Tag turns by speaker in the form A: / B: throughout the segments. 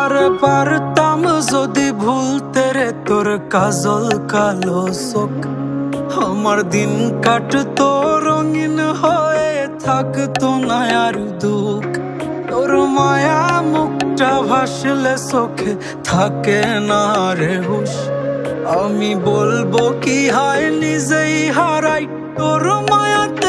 A: আর পারতাম যদি ভুলতে রে তোর কাজল কালো চোখ আমার দিন কাটতো রঙিন হয়ে থাকতো না আর দুঃখ তোর মায়া মুখটা ভাসলে চোখে থাকে না রে হুশ? আমি বলব কি, হয় নিজেই হারাই তোর মায়াতেই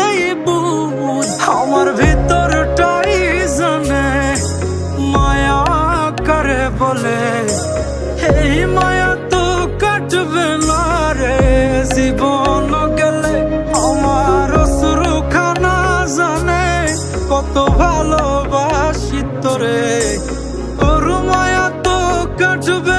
A: কাটবে না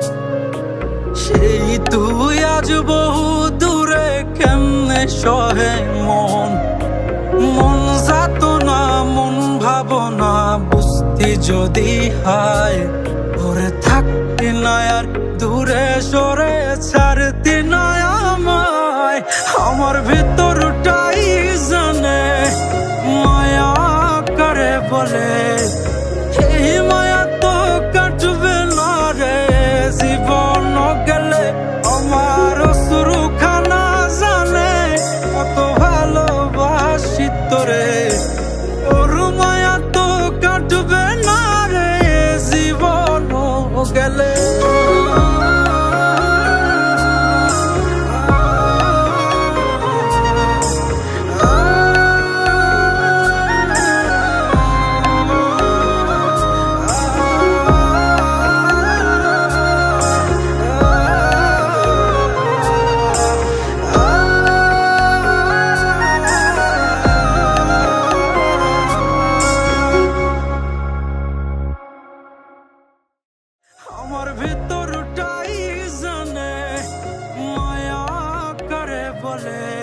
A: সেই তুই আজ বহু দূরে কেমনে সহে মন? মন যাত না মন ভাবনা, বুঝতি যদি হায়, ভরে থাকতে না আর দূরে সরে ছাড়তি না আমায়। আমার ভিতরটা volver.